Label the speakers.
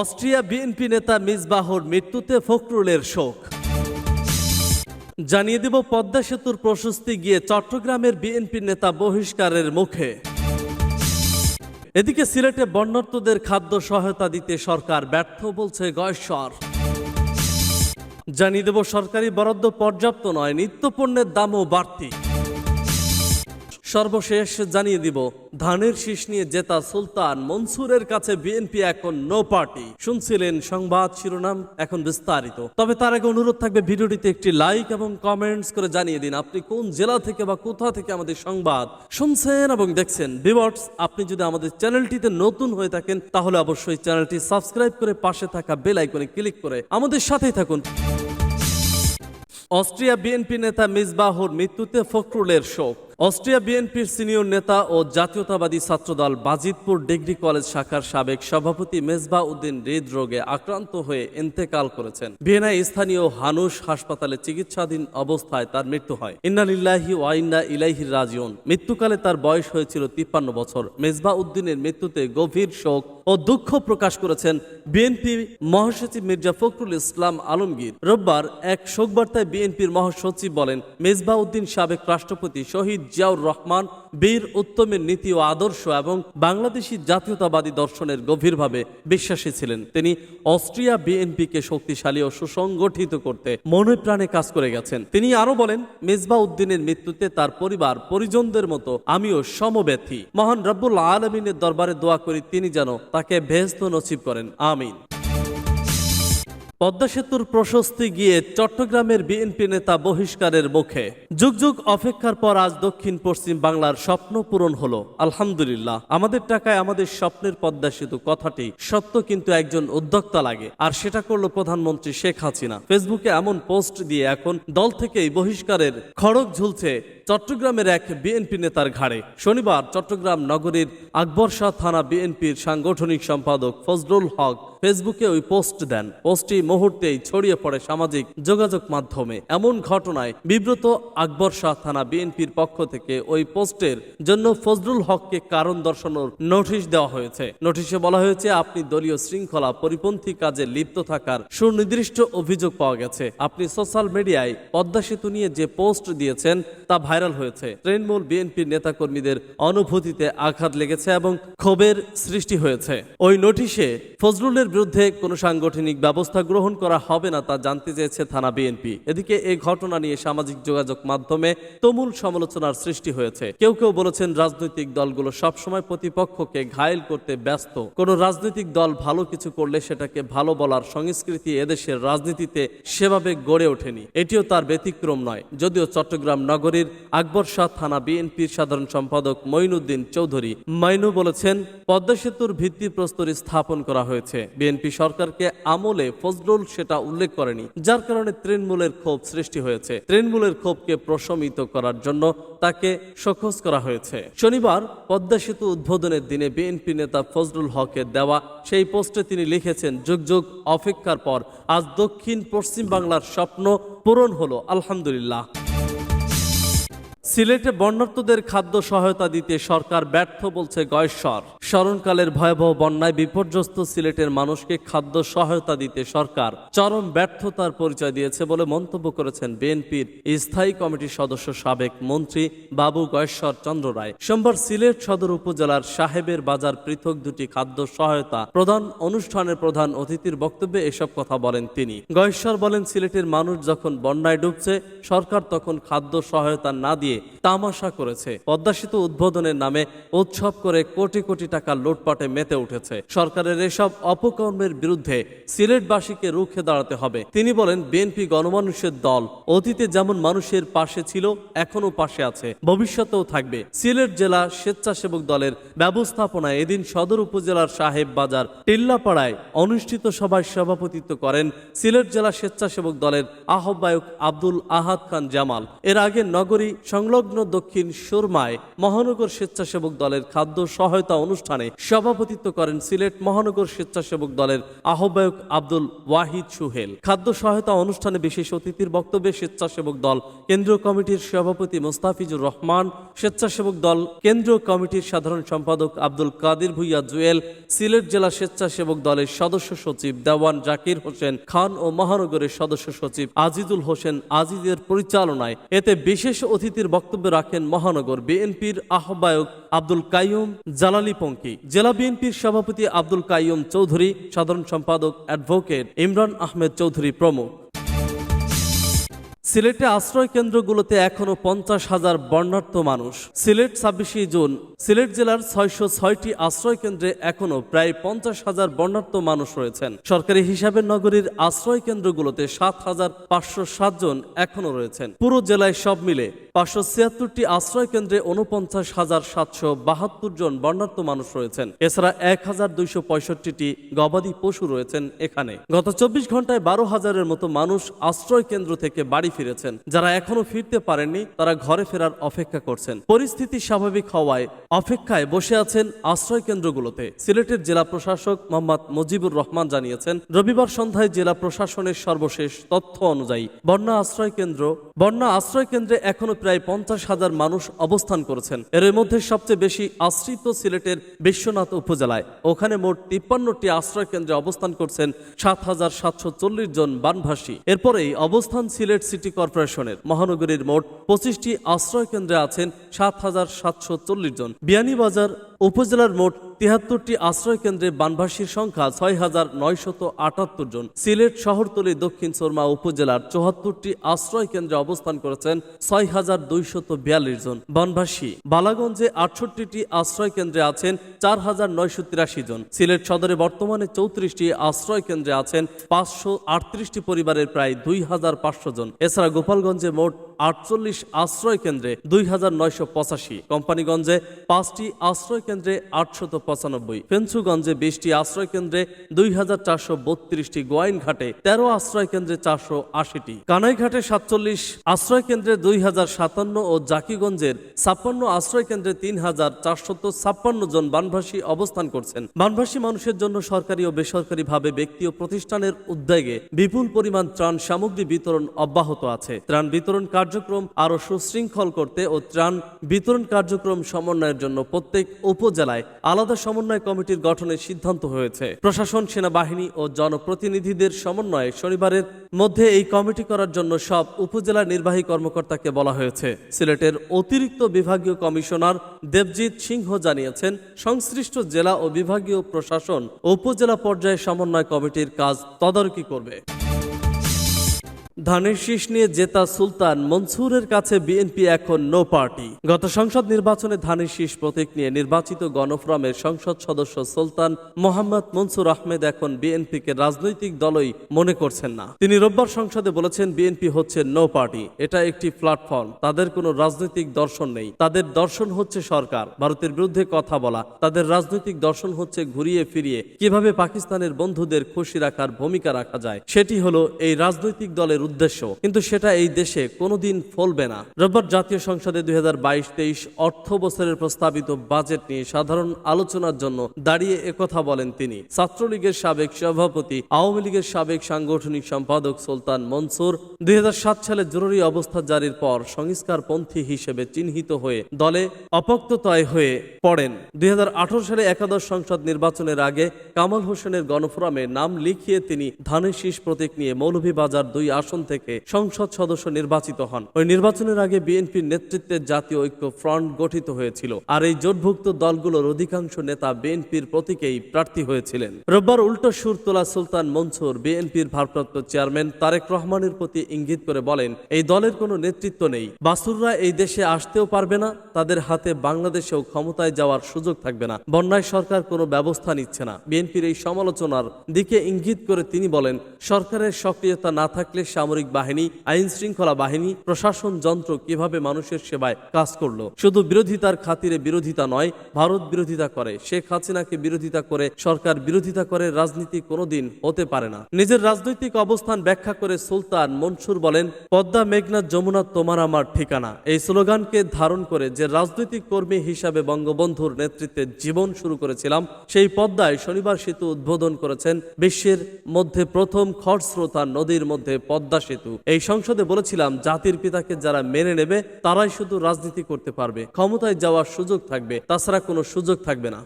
Speaker 1: Austria BNP নেতা মিসবাহর মৃত্যুতে ফখরুলের শোক জানিয়ে দেব পদ্মা সেতুর প্রশস্তি গিয়ে চট্টগ্রামের বিএনপি নেতা বহিষ্কারের মুখে এদিকে সিলেটে বর্ণার্থদের খাদ্য সহায়তা দিতে সরকার ব্যর্থ বলছে গয়েশ্বর জানিয়ে দেব সরকারি বরাদ্দ পর্যাপ্ত নয় নিত্যপণ্যের দামও বাড়তি সর্বশেষ জানিয়ে দিব ধানের শীষ নিয়ে জেতা সুলতান মনসুরের কাছে বিএনপি এখন নো পার্টি শুনছিলেন সংবাদ শিরোনাম এখন বিস্তারিত তবে তার আগে অনুরোধ থাকবে ভিডিওটিতে একটি লাইক এবং কমেন্টস করে জানিয়ে দিন আপনি কোন জেলা থেকে বা কোথা থেকে আমাদের সংবাদ শুনছেন এবং দেখছেন বিবটস আপনি যদি আমাদের চ্যানেলটিতে নতুন হয়ে থাকেন তাহলে অবশ্যই চ্যানেলটি সাবস্ক্রাইব করে পাশে থাকা বেল আইকনে ক্লিক করে আমাদের সাথেই থাকুন অস্ট্রিয়া বিএনপি নেতা মিসবাহুর মৃত্যুতে ফখরুলের শোক অস্ট্রিয়া বিএনপির সিনিয়র নেতা ও জাতীয়তাবাদী ছাত্রদল বাজিতপুর ডিগ্রি কলেজ শাখার সাবেক সভাপতি মেজবা উদ্দিন হৃদরোগে আক্রান্ত হয়ে ইন্তেকাল করেছেন ভিয়েনায় স্থানীয় হানুষ হাসপাতালে চিকিৎসাধীন অবস্থায় তার মৃত্যু হয় ইন্নালিল্লাহি ওয়াইন্না ইলাইহি রাজিউন মৃত্যুকালে তার বয়স হয়েছিল তিপ্পান্ন বছর মেজবা উদ্দিনের মৃত্যুতে গভীর শোক ও দুঃখ প্রকাশ করেছেন বিএনপি মহাসচিব মির্জা ফখরুল ইসলাম আলমগীর রোববার এক শোকবার্তায় বিএনপির মহাসচিব বলেন মেজবা উদ্দিন সাবেক রাষ্ট্রপতি শহীদ জিয়াউর রহমান বীর উত্তমের নীতি ও আদর্শ এবং বাংলাদেশী জাতীয়তাবাদী দর্শনের গভীরভাবে বিশ্বাসী ছিলেন তিনি অস্ট্রিয়া বিএনপিকে শক্তিশালী ও সুসংগঠিত করতে মনে প্রাণে কাজ করে গেছেন তিনি আরো বলেন মেজবা উদ্দিনের মৃত্যুতে তার পরিবার পরিজনদের মতো আমিও সমব্যথী মহান রব্বুল আলমিনের দরবারে দোয়া করি তিনি যেন তাকে ভেস্ত নসিব করেন আমিন পদ্মা সেতুর প্রশস্তি গিয়ে চট্টগ্রামের বিএনপি নেতা বহিষ্কারের মুখে যুগ যুগ অপেক্ষার পর আজ দক্ষিণ পশ্চিম বাংলার স্বপ্ন পূরণ হলো আলহামদুলিল্লাহ আমাদের টাকায় আমাদের স্বপ্নের পদ্মা সেতু কথাটি সত্য কিন্তু একজন উদ্যোক্তা লাগে আর সেটা করলো প্রধানমন্ত্রী শেখ হাসিনা ফেসবুকে এমন পোস্ট দিয়ে এখন দল থেকেই বহিষ্কারের খড়ক ঝুলছে চট্টগ্রামের এক বিএনপি নেতার ঘাড়ে শনিবার চট্টগ্রাম নগরীর আকবর শাহ থানা বিএনপির সাংগঠনিক সম্পাদক ফজলুল হক ফেসবুকে ওই পোস্ট দেন পোস্টটি মুহূর্তেই ছড়িয়ে পড়ে সামাজিক যোগাযোগ মাধ্যমে এমন ঘটনায় বিব্রত আকবর শাহ থানা বিএনপির পক্ষ থেকে ওই পোস্টের জন্য ফজলুল হককে কারণ দর্শানোর নোটিশ দেওয়া হয়েছে নোটিশে বলা হয়েছে আপনি দলীয় শৃঙ্খলা পরিপন্থী কাজে লিপ্ত থাকার সুনির্দিষ্ট অভিযোগ পাওয়া গেছে আপনি সোশ্যাল মিডিয়ায় পদ্মা সেতু নিয়ে যে পোস্ট দিয়েছেন তা ভাইরাল হয়েছে তৃণমূল বিএনপির নেতাকর্মীদের অনুভূতিতে আঘাত লেগেছে এবং ক্ষোভের সৃষ্টি হয়েছে ওই নোটিশে ফজলুলের বিরুদ্ধে কোনো সাংগঠনিক ব্যবস্থা গ্রহণ করা হবে না তা জানতে চেয়েছে থানা বিএনপি এদিকে এই ঘটনা নিয়ে সামাজিক যোগাযোগ মাধ্যমে তুমুল সমালোচনার সৃষ্টি হয়েছে কেউ কেউ বলেছেন রাজনৈতিক দলগুলো সবসময় প্রতিপক্ষকে ঘায়েল করতে ব্যস্ত কোন রাজনৈতিক দল ভালো কিছু করলে সেটাকে ভালো বলার সংস্কৃতি এদেশের রাজনীতিতে সেভাবে গড়ে ওঠেনি এটিও তার ব্যতিক্রম নয় যদিও চট্টগ্রাম নগরীর আকবর শাহ থানা বিএনপির সাধারণ সম্পাদক মঈনুদ্দিন চৌধুরী মাইনু বলেছেন পদ্মা সেতুর ভিত্তি ভিত্তিপ্রস্তর স্থাপন করা হয়েছে বিএনপি সরকারকে আমলে ফজলুল সেটা উল্লেখ করেনি যার কারণে তৃণমূলের ক্ষোভ সৃষ্টি হয়েছে তৃণমূলের ক্ষোভকে প্রশমিত করার জন্য তাকে সখোজ করা হয়েছে শনিবার পদ্মা সেতু উদ্বোধনের দিনে বিএনপি নেতা ফজলুল হকের দেওয়া সেই পোস্টে তিনি লিখেছেন যুগ যুগ অপেক্ষার পর আজ দক্ষিণ পশ্চিম বাংলার স্বপ্ন পূরণ হলো আলহামদুলিল্লাহ সিলেটে বন্যার্থদের খাদ্য সহায়তা দিতে সরকার ব্যর্থ বলছে গয়েশ্বর স্মরণকালের ভয়াবহ বন্যায় বিপর্যস্ত সিলেটের মানুষকে খাদ্য সহায়তা দিতে সরকার চরম ব্যর্থতার পরিচয় দিয়েছে বলে মন্তব্য করেছেন বিএনপির স্থায়ী কমিটির সদস্য সাবেক মন্ত্রী বাবু গয়েশ্বর চন্দ্র রায় সোমবার সিলেট সদর উপজেলার সাহেবের বাজার পৃথক দুটি খাদ্য সহায়তা প্রধান অনুষ্ঠানের প্রধান অতিথির বক্তব্যে এসব কথা বলেন তিনি গয়েশ্বর বলেন সিলেটের মানুষ যখন বন্যায় ডুবছে সরকার তখন খাদ্য সহায়তা না দিয়ে দিয়ে তামাশা করেছে পদ্মাসিত উদ্বোধনের নামে উৎসব করে কোটি কোটি টাকা লুটপাটে মেতে উঠেছে সরকারের এসব অপকর্মের বিরুদ্ধে সিলেটবাসীকে রুখে দাঁড়াতে হবে তিনি বলেন বিএনপি গণমানুষের দল অতীতে যেমন মানুষের পাশে ছিল এখনও পাশে আছে ভবিষ্যতেও থাকবে সিলেট জেলা স্বেচ্ছাসেবক দলের ব্যবস্থাপনায় এদিন সদর উপজেলার সাহেব বাজার টিল্লাপাড়ায় অনুষ্ঠিত সভায় সভাপতিত্ব করেন সিলেট জেলা স্বেচ্ছাসেবক দলের আহ্বায়ক আব্দুল আহাদ খান জামাল এর আগে নগরী সংলগ্ন দক্ষিণ সুরমায় মহানগর স্বেচ্ছাসেবক দলের খাদ্য সহায়তা অনুষ্ঠানে সভাপতিত্ব করেন সিলেট মহানগর স্বেচ্ছাসেবক দলের আহ্বায়ক আব্দুল ওয়াহিদ সুহেল খাদ্য সহায়তা অনুষ্ঠানে বিশেষ অতিথির বক্তব্যে স্বেচ্ছাসেবক দল কেন্দ্রীয় কমিটির সভাপতি মোস্তাফিজুর রহমান স্বেচ্ছাসেবক দল কেন্দ্রীয় কমিটির সাধারণ সম্পাদক আব্দুল কাদির ভুইয়া জুয়েল সিলেট জেলা স্বেচ্ছাসেবক দলের সদস্য সচিব দেওয়ান জাকির হোসেন খান ও মহানগরের সদস্য সচিব আজিজুল হোসেন আজিজের পরিচালনায় এতে বিশেষ অতিথির বক্তব্য রাখেন মহানগর বিএনপির আহ্বায়ক আব্দুল কাইম জালালি পঙ্কি জেলা বিএনপির সভাপতি আব্দুল কাইম চৌধুরী সাধারণ সম্পাদক অ্যাডভোকেট ইমরান আহমেদ চৌধুরী প্রমুখ সিলেটে আশ্রয় কেন্দ্রগুলোতে এখনও পঞ্চাশ হাজার বর্ণার্থ মানুষ সিলেট ছাব্বিশে জুন সিলেট জেলার ছয়শো ছয়টি আশ্রয় কেন্দ্রে এখনও প্রায় পঞ্চাশ হাজার বর্ণার্থ মানুষ রয়েছেন সরকারি হিসাবে নগরীর আশ্রয় কেন্দ্রগুলোতে সাত হাজার পাঁচশো সাতজন এখনও রয়েছেন পুরো জেলায় সব মিলে পাঁচশো ছিয়াত্তরটি আশ্রয় কেন্দ্রে উনপঞ্চাশ হাজার সাতশো বাহাত্তর জন বর্ণার্থ মানুষ রয়েছেন এছাড়া এক হাজার দুইশো পঁয়ষট্টি গবাদি পশু রয়েছেন এখানে গত চব্বিশ ঘন্টায় বারো হাজারের মতো মানুষ আশ্রয় কেন্দ্র থেকে বাড়ি ফিরেছেন যারা এখনো ফিরতে পারেননি তারা ঘরে ফেরার অপেক্ষা করছেন পরিস্থিতি স্বাভাবিক হওয়ায় অপেক্ষায় বসে আছেন আশ্রয় কেন্দ্রগুলোতে সিলেটের জেলা প্রশাসক মোহাম্মদ মুজিবুর রহমান জানিয়েছেন রবিবার সন্ধ্যায় জেলা প্রশাসনের সর্বশেষ তথ্য অনুযায়ী বন্যা আশ্রয় কেন্দ্র বন্যা আশ্রয় কেন্দ্রে এখনো প্রায় পঞ্চাশ হাজার মানুষ অবস্থান করেছেন এর মধ্যে সবচেয়ে বেশি আশ্রিত সিলেটের বিশ্বনাথ উপজেলায় ওখানে মোট তিপ্পান্নটি আশ্রয় কেন্দ্রে অবস্থান করছেন সাত হাজার সাতশো চল্লিশ জন বানভাসী এরপরেই অবস্থান সিলেট সিটি কর্পোরেশনের মহানগরীর মোট পঁচিশটি আশ্রয়কেন্দ্রে আছেন সাত হাজার সাতশো চল্লিশ জন বিয়ানীবাজার উপজেলার মোট তিয়াত্তরটি কেন্দ্রে বানভাসীর সংখ্যা ছয় হাজার নয়শত আটাত্তর জন সিলেট শহরতলি দক্ষিণ সরমা উপজেলার চুহাত্তরটি কেন্দ্রে অবস্থান করেছেন ছয় হাজার দুইশত বিয়াল্লিশ জন বানভাসী বালাগঞ্জে আটষট্টি আশ্রয় কেন্দ্রে আছেন চার হাজার নয়শো তিরাশি জন সিলেট সদরে বর্তমানে চৌত্রিশটি আশ্রয় কেন্দ্রে আছেন পাঁচশো আটত্রিশটি পরিবারের প্রায় দুই হাজার পাঁচশো জন এছাড়া গোপালগঞ্জে মোট আটচল্লিশ আশ্রয় কেন্দ্রে দুই হাজার নয়শো পঁচাশি কোম্পানিগঞ্জে পাঁচটি আশ্রয় কেন্দ্রে আটশত পঁচানব্বই ফেঞ্চুগঞ্জে বিশটি আশ্রয় কেন্দ্রে দুই হাজার চারশো বত্রিশটি গোয়াইনঘাটে তেরো আশ্রয় কেন্দ্রে চারশো আশিটি কানাইঘাটে সাতচল্লিশ আশ্রয় কেন্দ্রে দুই হাজার সাতান্ন ও জাকিগঞ্জের ছাপ্পান্ন আশ্রয় কেন্দ্রে তিন হাজার চারশত ছাপ্পান্ন জন বানভাসী অবস্থান করছেন বানভাসী মানুষের জন্য সরকারি ও বেসরকারিভাবে ব্যক্তি ও প্রতিষ্ঠানের উদ্যোগে বিপুল পরিমাণ ত্রাণ সামগ্রী বিতরণ অব্যাহত আছে ত্রাণ বিতরণ কার্য কার্যক্রম আরও সুশৃঙ্খল করতে ও ত্রাণ বিতরণ কার্যক্রম সমন্বয়ের জন্য প্রত্যেক উপজেলায় আলাদা সমন্বয় কমিটির গঠনের সিদ্ধান্ত হয়েছে প্রশাসন সেনাবাহিনী ও জনপ্রতিনিধিদের সমন্বয়ে শনিবারের মধ্যে এই কমিটি করার জন্য সব উপজেলা নির্বাহী কর্মকর্তাকে বলা হয়েছে সিলেটের অতিরিক্ত বিভাগীয় কমিশনার দেবজিৎ সিংহ জানিয়েছেন সংশ্লিষ্ট জেলা ও বিভাগীয় প্রশাসন উপজেলা পর্যায়ে সমন্বয় কমিটির কাজ তদারকি করবে ধানের শীষ নিয়ে জেতা সুলতান মনসুরের কাছে বিএনপি এখন নো পার্টি গত সংসদ নির্বাচনে ধানের শীষ প্রতীক নিয়ে নির্বাচিত গণফ্রমের সংসদ সদস্য সুলতান মোহাম্মদ মনসুর আহমেদ এখন বিএনপি কে রাজনৈতিক দলই মনে করছেন না তিনি রোববার সংসদে বলেছেন বিএনপি হচ্ছে নো পার্টি এটা একটি প্ল্যাটফর্ম তাদের কোনো রাজনৈতিক দর্শন নেই তাদের দর্শন হচ্ছে সরকার ভারতের বিরুদ্ধে কথা বলা তাদের রাজনৈতিক দর্শন হচ্ছে ঘুরিয়ে ফিরিয়ে কিভাবে পাকিস্তানের বন্ধুদের খুশি রাখার ভূমিকা রাখা যায় সেটি হলো এই রাজনৈতিক দলের আন্দোলনের উদ্দেশ্য কিন্তু সেটা এই দেশে কোনোদিন ফলবে না রোববার জাতীয় সংসদে দুই হাজার বাইশ তেইশ অর্থ বছরের প্রস্তাবিত বাজেট নিয়ে সাধারণ আলোচনার জন্য দাঁড়িয়ে একথা বলেন তিনি ছাত্রলীগের সাবেক সভাপতি আওয়ামী লীগের সাবেক সাংগঠনিক সম্পাদক সুলতান মনসুর দুই সালে জরুরি অবস্থা জারির পর সংস্কার পন্থী হিসেবে চিহ্নিত হয়ে দলে অপক্ততয় হয়ে পড়েন দুই সালে একাদশ সংসদ নির্বাচনের আগে কামাল হোসেনের গণফোরামে নাম লিখিয়ে তিনি ধানের শীষ প্রতীক নিয়ে মৌলভীবাজার দুই আসন আসন থেকে সংসদ সদস্য নির্বাচিত হন ওই নির্বাচনের আগে বিএনপির নেতৃত্বে জাতীয় ঐক্য ফ্রন্ট গঠিত হয়েছিল আর এই জোটভুক্ত দলগুলোর অধিকাংশ নেতা বিএনপির প্রতীকেই প্রার্থী হয়েছিলেন রোববার উল্টো সুর তোলা সুলতান মনসুর বিএনপির ভারপ্রাপ্ত চেয়ারম্যান তারেক রহমানের প্রতি ইঙ্গিত করে বলেন এই দলের কোনো নেতৃত্ব নেই বাসুররা এই দেশে আসতেও পারবে না তাদের হাতে বাংলাদেশেও ক্ষমতায় যাওয়ার সুযোগ থাকবে না বন্যায় সরকার কোনো ব্যবস্থা নিচ্ছে না বিএনপির এই সমালোচনার দিকে ইঙ্গিত করে তিনি বলেন সরকারের সক্রিয়তা না থাকলে সামরিক বাহিনী আইন শৃঙ্খলা বাহিনী প্রশাসন যন্ত্র কিভাবে মানুষের সেবায় কাজ করলো শুধু বিরোধিতার খাতিরে বিরোধিতা নয় ভারত বিরোধিতা করে শেখ হাসিনাকে বিরোধিতা করে সরকার বিরোধিতা করে রাজনীতি কোনোদিন হতে পারে না নিজের রাজনৈতিক অবস্থান ব্যাখ্যা করে সুলতান মনসুর বলেন পদ্মা মেঘনাথ যমুনা তোমার আমার ঠিকানা এই স্লোগানকে ধারণ করে যে রাজনৈতিক কর্মী হিসাবে বঙ্গবন্ধুর নেতৃত্বে জীবন শুরু করেছিলাম সেই পদ্মায় শনিবার সেতু উদ্বোধন করেছেন বিশ্বের মধ্যে প্রথম খরস্রোতা নদীর মধ্যে পদ্মা পদ্মা সেতু এই সংসদে বলেছিলাম জাতির পিতাকে যারা মেনে নেবে তারাই শুধু রাজনীতি করতে পারবে ক্ষমতায় যাওয়ার সুযোগ থাকবে তাছাড়া কোনো সুযোগ থাকবে না